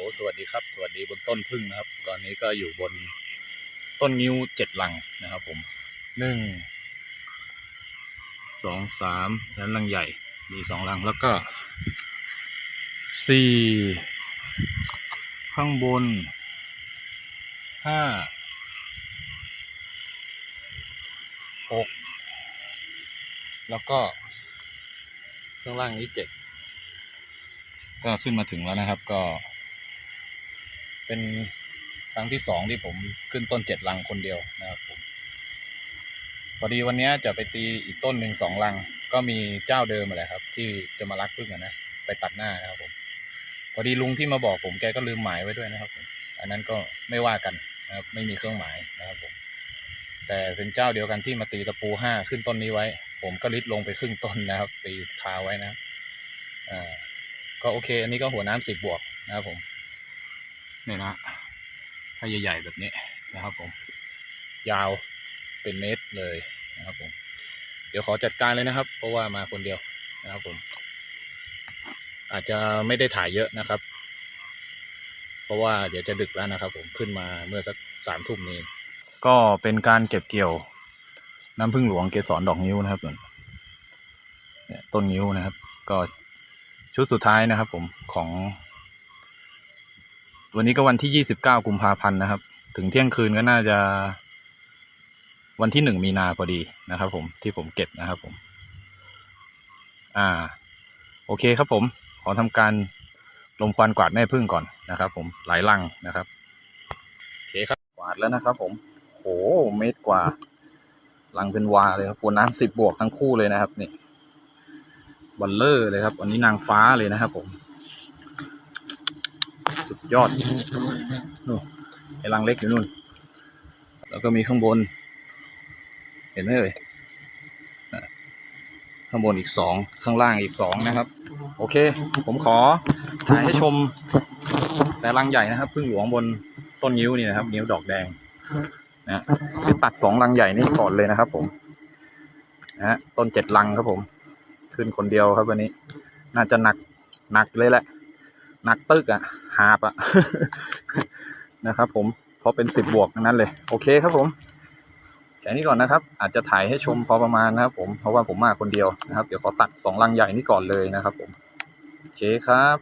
อ้สวัสดีครับ สวัสดีบนต้นพึ่งนะครับ ตอนนี้ก็อยู่บนต้นนิ้วเจ็ดลังนะครับผมหนึ่งสองสามแล้วลังใหญ่มีสองลังแล้วก็สี่ข้างบนห้าหกแล้วก็ข้างล่างนี้เจ็ดก็ขึ้นมาถึงแล้วนะครับก็ เป็นครั้งที่สองที่ผมขึ้นต้นเจ็ดลังคนเดียวนะครับผมพอดีวันนี้จะไปตีอีกต้นหนึ่งสองลัง ก็มีเจ้าเดิมมาแหละครับ ที่จะมารักพึ่งนะไปตัดหน้านะครับผม พอดีลุงที่มาบอกผมแกก็ลืมหมายไว้ด้วยนะครับผมอันนั้นก็ไม่ว่ากันนะครับ ไม่มีเครื่องหมายนะครับผม แต่เป็นเจ้าเดียวกันที่มาตีตะปูห้าขึ้นต้นนี้ไว้ ผมก็ลิดลงไปครึ่งต้นนะครับ ตีคาไว้นะอ่าก็โอเค อันนี้ก็หัวน้ำสิบบวกนะครับผม นี่นะถ้าใหญ่ๆแบบนี้นะครับผม ยาวเป็นเมตรเลยนะครับผม เดี๋ยวขอจัดการเลยนะครับ เพราะว่ามาคนเดียวนะครับผม อาจจะไม่ได้ถ่ายเยอะนะครับ เพราะว่าเดี๋ยวจะดึกแล้วนะครับผมขึ้นมาเมื่อสักสามทุ่มนี้ ก็เป็นการเก็บเกี่ยวน้ำพึ่งหลวงเกสรดอกนิ้วนะครับเนี่ยต้นนิ้วนะครับ ก็ชุดสุดท้ายนะครับผมของ วันนี้ก็วันที่ยี่สิบเก้ากุมภาพันธ์นะครับ ถึงเที่ยงคืนก็น่าจะ วันที่หนึ่งมีนาพอดีนะครับ ผมที่ผมเก็บนะครับผม อ่า โอเคครับผม ขอทำการลมควันกวาดแม่พึ่งก่อนนะครับ ผมหลายลังนะครับโอเคครับกวาดแล้วนะครับ ผมโหเมตรกว่าลังเป็นวาเลยครับปวน้ำสิบบวกทั้งคู่เลยนะครับนี่บอลเลอร์เลยครับ อันนี้นางฟ้าเลยนะครับผม สุดยอดนู่นไอ้ลังเล็กอยู่นู่น แล้วก็มีข้างบน เห็นไหมเอ่ยข้างบนอีกสองข้างล่างอีกสองนะครับ โอเค ผมขอถ่ายให้ชม แต่ลังใหญ่นะครับพึ่งหลวงบนต้นนิ้วนี่นะครับ นิ้วดอกแดงนะจะตัดสองลังใหญ่นี่ก่อนเลยนะครับ ผมนะฮะต้นเจ็ดลังครับผม ขึ้นคนเดียวครับวันนี้ น่าจะหนักหนักเลยแหละ หนักตึกอะหาบอะนะครับ ผมเพราะเป็นสิบบวกนั้นเลย โอเคครับผมแค่นี้ก่อนนะครับ อาจจะถ่ายให้ชมพอประมาณนะครับ ผมเพราะว่าผมมาคนเดียวนะครับ เดี๋ยวขอตัดสองลังใหญ่นี้ก่อนเลยนะครับ ผมโอเคครับ